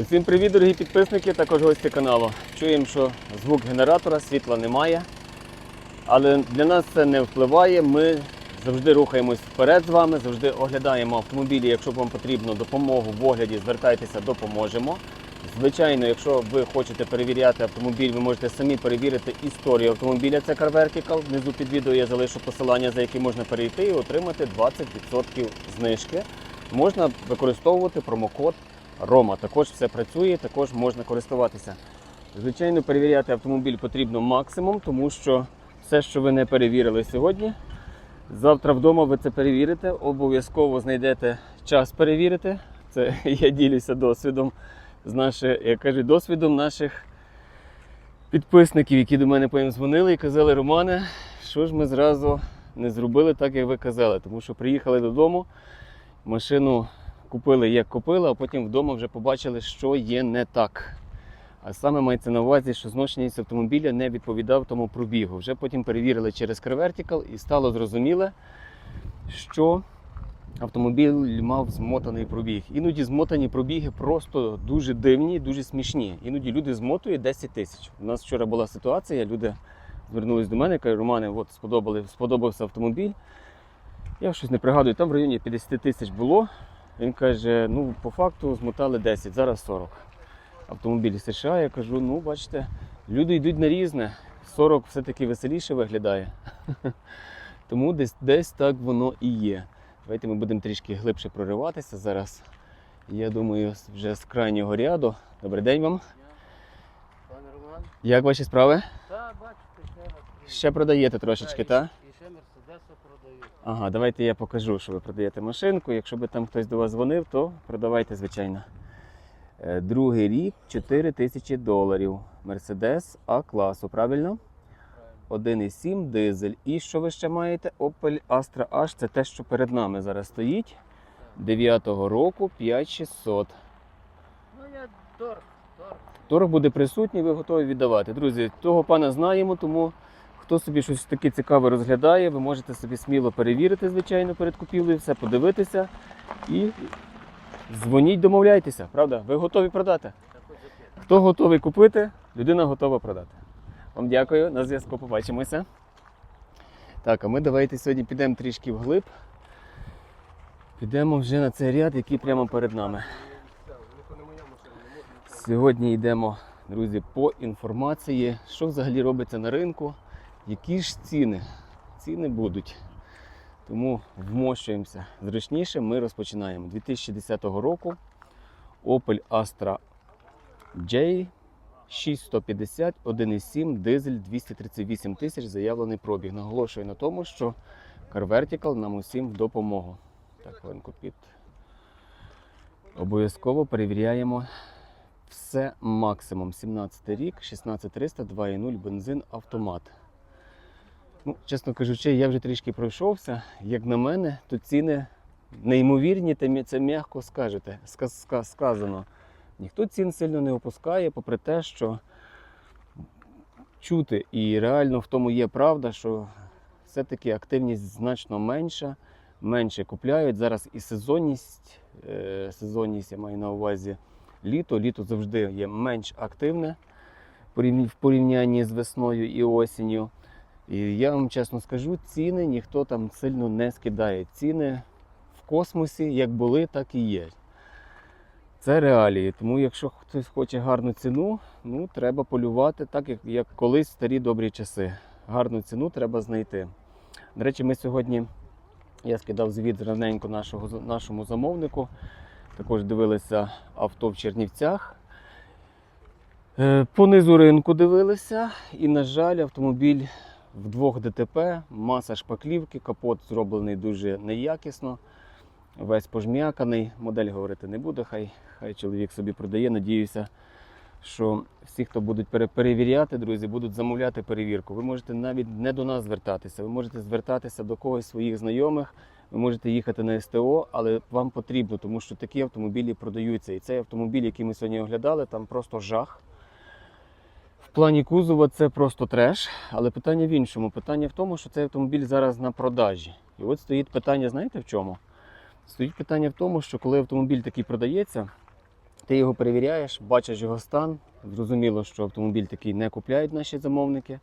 Усім привіт, дорогі підписники, також гості каналу. Чуємо, що звук генератора, світла немає. Але для нас це не впливає. Ми завжди рухаємось вперед з вами, завжди оглядаємо автомобілі. Якщо вам потрібно допомогу в огляді, звертайтеся, допоможемо. Звичайно, якщо ви хочете перевіряти автомобіль, ви можете самі перевірити історію автомобіля. Це Car Vertical. Внизу під відео я залишу посилання, за яке можна перейти і отримати 20% знижки. Можна використовувати промокод Рома. Також все працює, також можна користуватися. Звичайно, перевіряти автомобіль потрібно максимум, тому що все, що ви не перевірили сьогодні, завтра вдома ви це перевірите, обов'язково знайдете час перевірити. Це я ділюся досвідом з наших, як кажуть, досвідом наших підписників, які до мене потім дзвонили і казали, Романе, що ж ми зразу не зробили так, як ви казали, тому що приїхали додому, машину купили, як купили, а потім вдома вже побачили, що є не так. А саме мається на увазі, що зношеність автомобіля не відповідав тому пробігу. Вже потім перевірили через Car і стало зрозуміло, що автомобіль мав змотаний пробіг. Іноді змотані пробіги просто дуже дивні, дуже смішні. Іноді люди змотують 10 тисяч. У нас вчора була ситуація, люди звернулись до мене, кажуть, Романе, от сподобали, сподобався автомобіль. Я щось не пригадую, там в районі 50 тисяч було. Він каже, ну по факту змотали 10, зараз 40. Автомобіль США, я кажу, ну бачите, люди йдуть на різне. 40 все-таки веселіше виглядає. Тому десь, десь так воно і є. Давайте ми будемо трішки глибше прориватися зараз. Я думаю, вже з крайнього ряду. Добрий день вам. Пане Роман, Як ваші справи? та бачите, ще раз. Ще продаєте трошечки, Та, так? І, ще продають. Ага, давайте я покажу, що ви продаєте машинку. Якщо би там хтось до вас дзвонив, то продавайте, звичайно. Е, Другий рік 4 тисячі доларів. Мерседес А класу, правильно? 1,7 дизель. І що ви ще маєте? Opel Astra H. Це те, що перед нами зараз стоїть. 9-го року 5600. Ну я торг, торг. Торг буде присутній, ви готові віддавати. Друзі, того пана знаємо, тому хто собі щось таке цікаве розглядає, ви можете собі сміло перевірити, звичайно, перед купівлею, все подивитися і дзвоніть, домовляйтеся, правда? Ви готові продати? Хто готовий купити, людина готова продати. Вам дякую, на зв'язку побачимося. Так, а ми давайте сьогодні підемо трішки вглиб. Підемо вже на цей ряд, який прямо перед нами. Сьогодні йдемо, друзі, по інформації, що взагалі робиться на ринку, які ж ціни. Ціни будуть. Тому вмощуємося зручніше. Ми розпочинаємо 2010 року. Opel Astra J 6150, 1,7, дизель 238 тисяч, заявлений пробіг. Наголошую на тому, що Car Vertical нам усім в допомогу. Так, хвилинку під. Обов'язково перевіряємо все максимум. 17 рік, 16300, 2,0 бензин, автомат. Ну, чесно кажучи, я вже трішки пройшовся. Як на мене, то ціни неймовірні, це м'яко скажете, ска- ска- сказано. Ніхто цін сильно не опускає, попри те, що чути і реально в тому є правда, що все-таки активність значно менша, менше купляють. Зараз і сезонність, е, сезонність я маю на увазі літо. Літо завжди є менш активне в порівнянні з весною і осінню. І я вам чесно скажу, ціни ніхто там сильно не скидає. Ціни в космосі як були, так і є. Це реалії. Тому якщо хтось хоче гарну ціну, ну треба полювати так, як, як колись старі добрі часи. Гарну ціну треба знайти. До речі, ми сьогодні, я скидав звіт раненько нашого, нашому замовнику. Також дивилися авто в Чернівцях. Е, По низу ринку дивилися, і, на жаль, автомобіль в двох ДТП, маса шпаклівки, капот зроблений дуже неякісно, весь пожм'яканий. Модель говорити не буду, хай, хай чоловік собі продає. Надіюся, що всі, хто будуть пере- перевіряти, друзі, будуть замовляти перевірку. Ви можете навіть не до нас звертатися, ви можете звертатися до когось своїх знайомих. Ви можете їхати на СТО, але вам потрібно, тому що такі автомобілі продаються. І цей автомобіль, який ми сьогодні оглядали, там просто жах. Плані кузова це просто треш, але питання в іншому. Питання в тому, що цей автомобіль зараз на продажі. І от стоїть питання, знаєте в чому? Стоїть питання в тому, що коли автомобіль такий продається, Ти його перевіряєш, бачиш його стан. Зрозуміло, що автомобіль такий не купляють наші замовники.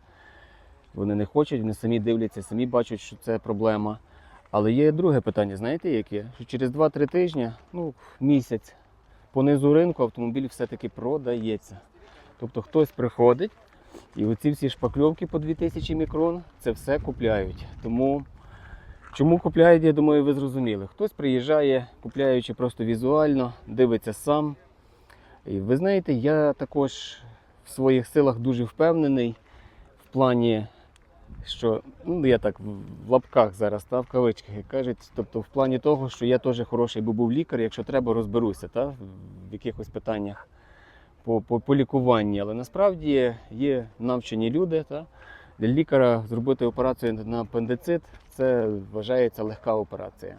Вони не хочуть, вони самі дивляться, самі бачать, що це проблема. Але є друге питання, знаєте яке? Що через 2-3 тижні, ну, місяць, по низу ринку автомобіль все-таки продається. Тобто хтось приходить і оці всі шпакльовки по 2000 мікрон це все купляють. Тому чому купляють, я думаю, ви зрозуміли. Хтось приїжджає, купляючи просто візуально, дивиться сам. І ви знаєте, я також в своїх силах дуже впевнений в плані, що ну, я так в лапках зараз та, в кавичках як кажуть, тобто в плані того, що я теж хороший би був лікар, якщо треба, розберуся та, в якихось питаннях по, по, по лікуванні. Але насправді є навчені люди. Та, для лікаря зробити операцію на апендицит це вважається легка операція.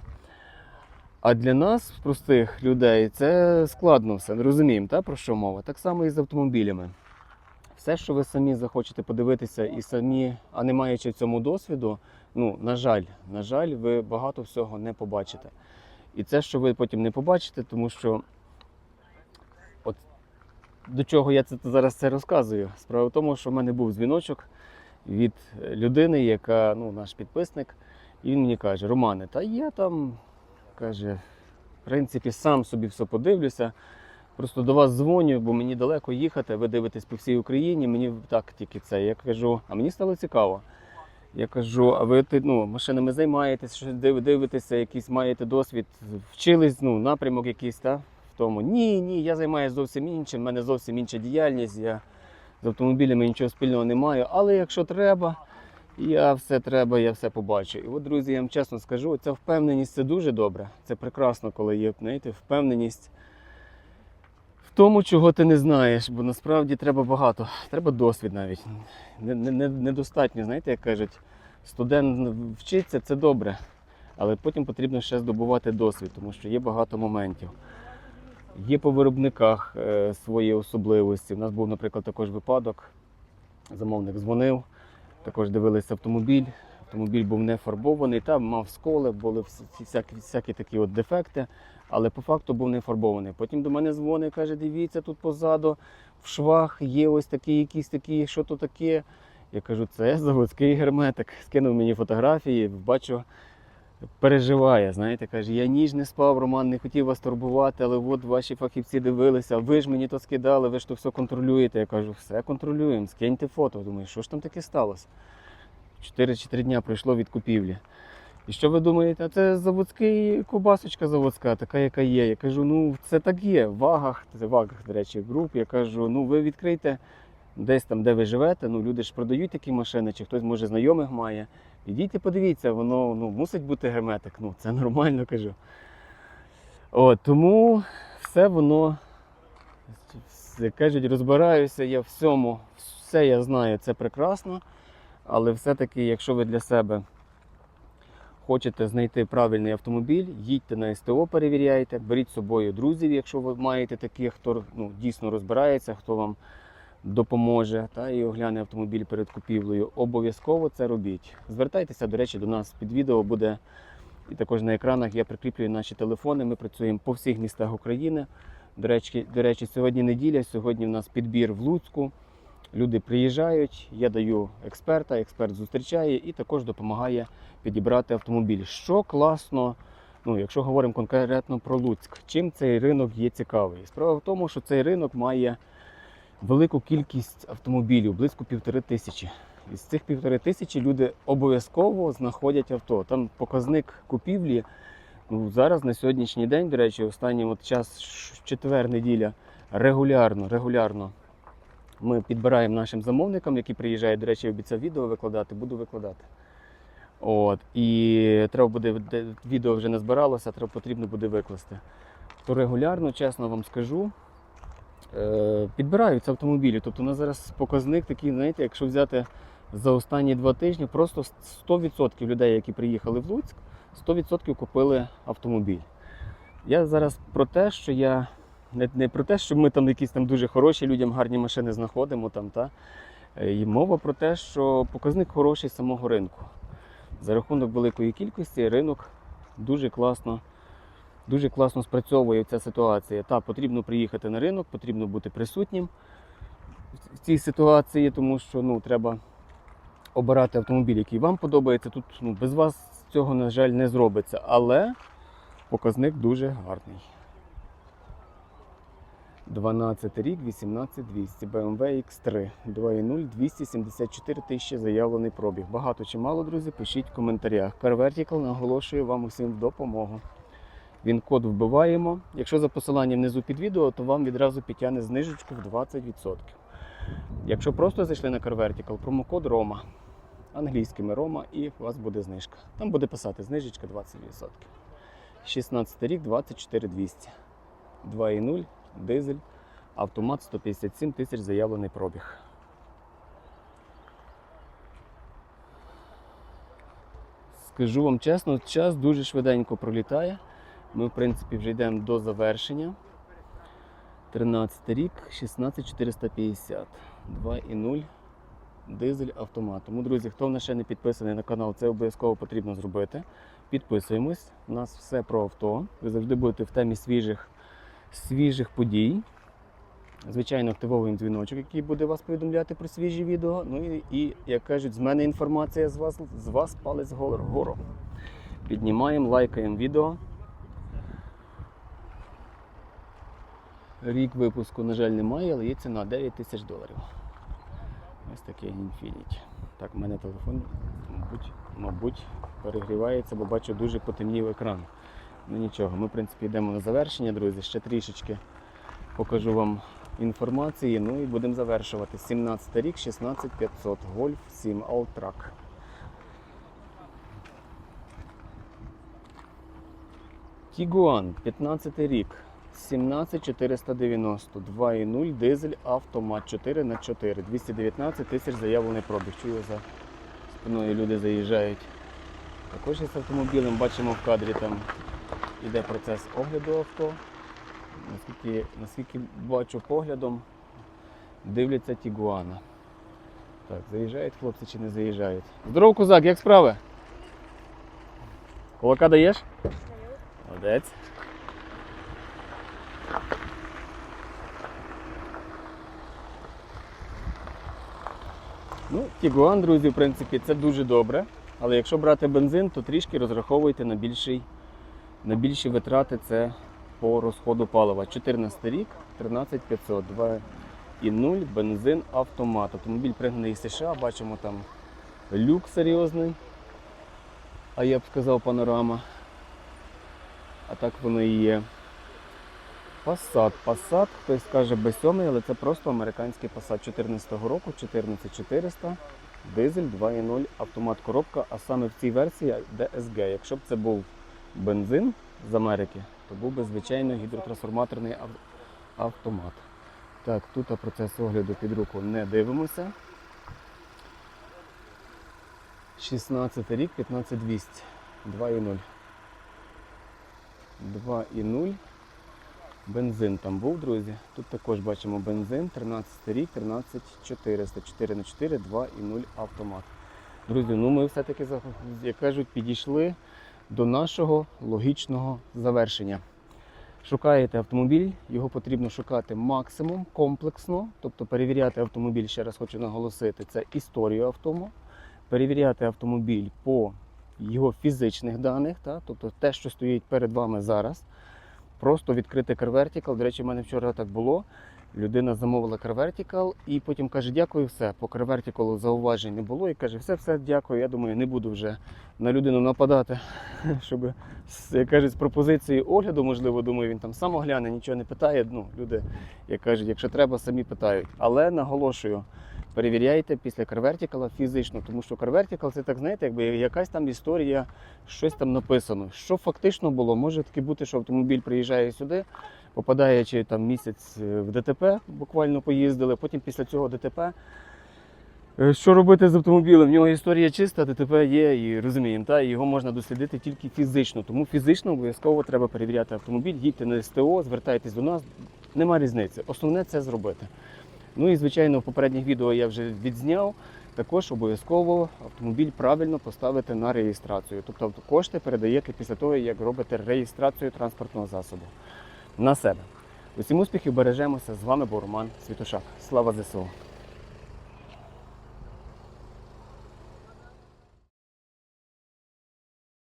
А для нас, простих людей, це складно все. Розуміємо, та, про що мова? Так само і з автомобілями. Все, що ви самі захочете подивитися і самі, а не маючи в цьому досвіду, ну, на жаль, на жаль, ви багато всього не побачите. І це, що ви потім не побачите, тому що до чого я це зараз це розказую. Справа в тому, що в мене був дзвіночок від людини, яка ну, наш підписник, і він мені каже: Романе, та я там каже, в принципі, сам собі все подивлюся. Просто до вас дзвоню, бо мені далеко їхати, ви дивитесь по всій Україні, мені так тільки це. Я кажу, а мені стало цікаво. Я кажу, а ви ну, машинами займаєтесь, дивитеся, якийсь маєте досвід, вчились, ну, напрямок якийсь, та? Тому. Ні, ні, я займаюся зовсім іншим, в мене зовсім інша діяльність, я з автомобілями нічого спільного не маю. Але якщо треба, я все треба, я все побачу. І от, друзі, я вам чесно скажу, ця впевненість це дуже добре. Це прекрасно, коли є знаєте, впевненість в тому, чого ти не знаєш, бо насправді треба багато. Треба досвід навіть. Не- не- не- Недостатньо, знаєте, як кажуть, студент вчиться це добре, але потім потрібно ще здобувати досвід, тому що є багато моментів. Є по виробниках е, свої особливості. У нас був, наприклад, також випадок. Замовник дзвонив, також дивилися автомобіль. Автомобіль був не фарбований, там мав сколи, були всякі, всякі такі от дефекти, але по факту був не фарбований. Потім до мене дзвонить, каже, дивіться, тут позаду в швах є ось такі, якісь такі, що то таке. Я кажу, це заводський герметик. Скинув мені фотографії, бачу, переживає. Знаєте, каже, я ніж не спав, Роман, не хотів вас турбувати, але от ваші фахівці дивилися, ви ж мені то скидали, ви ж то все контролюєте. Я кажу, все контролюємо, скиньте фото. Думаю, що ж там таке сталося? 4 чи 3 дня пройшло від купівлі. І що ви думаєте, а це заводський кобасочка заводська, така, яка є. Я кажу, ну це так є. В вагах, це вагах, до речі, груп. Я кажу, ну ви відкрийте десь там, де ви живете. Ну люди ж продають такі машини, чи хтось може знайомих має. Ідіть і подивіться, воно ну, мусить бути герметик. Ну, це нормально кажу. От, тому все воно, як кажуть, розбираюся я всьому, все я знаю, це прекрасно. Але все-таки, якщо ви для себе хочете знайти правильний автомобіль, їдьте на СТО, перевіряйте, беріть з собою друзів, якщо ви маєте таких, хто ну, дійсно розбирається, хто вам допоможе та, і огляне автомобіль перед купівлею. Обов'язково це робіть. Звертайтеся, до речі, до нас під відео буде. І також на екранах я прикріплюю наші телефони. Ми працюємо по всіх містах України. До речі, до речі, сьогодні неділя, сьогодні в нас підбір в Луцьку. Люди приїжджають, я даю експерта, експерт зустрічає і також допомагає підібрати автомобіль. Що класно, ну, якщо говоримо конкретно про Луцьк, чим цей ринок є цікавий? Справа в тому, що цей ринок має велику кількість автомобілів, близько півтори тисячі. Із цих півтори тисячі люди обов'язково знаходять авто. Там показник купівлі. Ну, зараз на сьогоднішній день, до речі, останній от час, четвер, неділя, регулярно, регулярно ми підбираємо нашим замовникам, які приїжджають, до речі, обіцяв відео викладати, буду викладати. От, і треба буде, де- відео вже не збиралося, треба потрібно буде викласти. То регулярно, чесно вам скажу, підбираються автомобілі. Тобто у нас зараз показник такий, знаєте, якщо взяти за останні два тижні, просто 100% людей, які приїхали в Луцьк, 100% купили автомобіль. Я зараз про те, що я не, не про те, що ми там якісь там дуже хороші людям гарні машини знаходимо там, та? Е, І мова про те, що показник хороший самого ринку. За рахунок великої кількості ринок дуже класно Дуже класно спрацьовує ця ситуація. Та потрібно приїхати на ринок, потрібно бути присутнім в цій ситуації, тому що ну, треба обирати автомобіль, який вам подобається. Тут ну, без вас цього, на жаль, не зробиться. Але показник дуже гарний. 12 рік, 18200, BMW X3, 2.0, 274 тисячі заявлений пробіг. Багато чи мало, друзі, пишіть в коментарях. Car Vertical наголошує вам усім в допомогу. Він код вбиваємо. Якщо за посиланням внизу під відео, то вам відразу підтягне знижечку в 20%. Якщо просто зайшли на Car Vertical, промокод Рома. Англійськими Рома і у вас буде знижка. Там буде писати знижечка 20%. 16 рік, 24200. 2.0, дизель, автомат 157 тисяч заявлений пробіг. Скажу вам чесно, час дуже швиденько пролітає. Ми, в принципі, вже йдемо до завершення. 13 рік, 16450. 2.0 дизель автомат. Тому, друзі, хто в нас ще не підписаний на канал, це обов'язково потрібно зробити. Підписуємось. У нас все про авто. Ви завжди будете в темі свіжих, свіжих подій. Звичайно, активовуємо дзвіночок, який буде вас повідомляти про свіжі відео. Ну і, і як кажуть, з мене інформація з вас, з вас палець вгору. Піднімаємо, лайкаємо відео. Рік випуску, на жаль, немає, але є ціна 9 тисяч доларів. Ось такий Infiniti. Так, в мене телефон, мабуть, мабуть, перегрівається, бо бачу дуже потемнів екран. Ну нічого, ми в принципі йдемо на завершення, друзі. Ще трішечки покажу вам інформації. Ну і будемо завершувати. 17 рік, 16500, Golf 7 Alltrack. Тігуан, 15 рік, 17490, 2.0 дизель автомат 4 х 4 219 тисяч заявлений пробіг. Чую за спиною люди заїжджають. Також із автомобілем бачимо в кадрі там іде процес огляду авто. Наскільки, наскільки бачу поглядом, дивляться Тігуана. Так, заїжджають хлопці чи не заїжджають. Здоров, козак, як справи? Кулака даєш? Молодець. Ну, Тігуан, друзі, в принципі, це дуже добре. Але якщо брати бензин, то трішки розраховуйте на, більший, на більші витрати це по розходу палива. 14 рік, 13500, 2,0, бензин, автомат. Автомобіль пригнаний із США, бачимо там люк серйозний, а я б сказав панорама. А так воно і є. Passat. Passat, хтось скаже B7, але це просто американський Passat 14-го року, 14400, дизель 2.0, автомат коробка, а саме в цій версії DSG. Якщо б це був бензин з Америки, то був би звичайно гідротрансформаторний автомат. Так, тут процес огляду під руку не дивимося. 16 рік, 15200, 2.0. 2.0. Бензин там був, друзі. Тут також бачимо бензин, 13 рік, 13400, 4х4, 2.0 автомат. Друзі, ну ми все-таки, як кажуть, підійшли до нашого логічного завершення. Шукаєте автомобіль, його потрібно шукати максимум комплексно, тобто перевіряти автомобіль, ще раз хочу наголосити, це історію автому, перевіряти автомобіль по його фізичних даних, та, тобто те, що стоїть перед вами зараз. Просто відкрити CarVertical. До речі, в мене вчора так було. Людина замовила CarVertical і потім каже, дякую, все. По CarVertical зауважень не було і каже, все, все, дякую. Я думаю, не буду вже на людину нападати, щоб як кажуть, з пропозиції огляду, можливо, думаю, він там сам огляне, нічого не питає. Ну, люди, як кажуть, якщо треба, самі питають. Але наголошую, перевіряйте після CarVertical фізично, тому що CarVertical це так, знаєте, якби якась там історія, щось там написано. Що фактично було? Може таки бути, що автомобіль приїжджає сюди, попадає чи там місяць е, в ДТП, буквально поїздили, потім після цього ДТП. е, Що робити з автомобілем? В нього історія чиста, ДТП є і розуміємо, та його можна дослідити тільки фізично. Тому фізично обов'язково треба перевіряти автомобіль, їдьте на СТО, звертайтесь до нас. Нема різниці. Основне це зробити. Ну і звичайно, в попередніх відео я вже відзняв. Також обов'язково автомобіль правильно поставити на реєстрацію. Тобто кошти передаєте після того, як робите реєстрацію транспортного засобу на себе. Усім успіхів бережемося. З вами був Роман Світошак. Слава ЗСУ!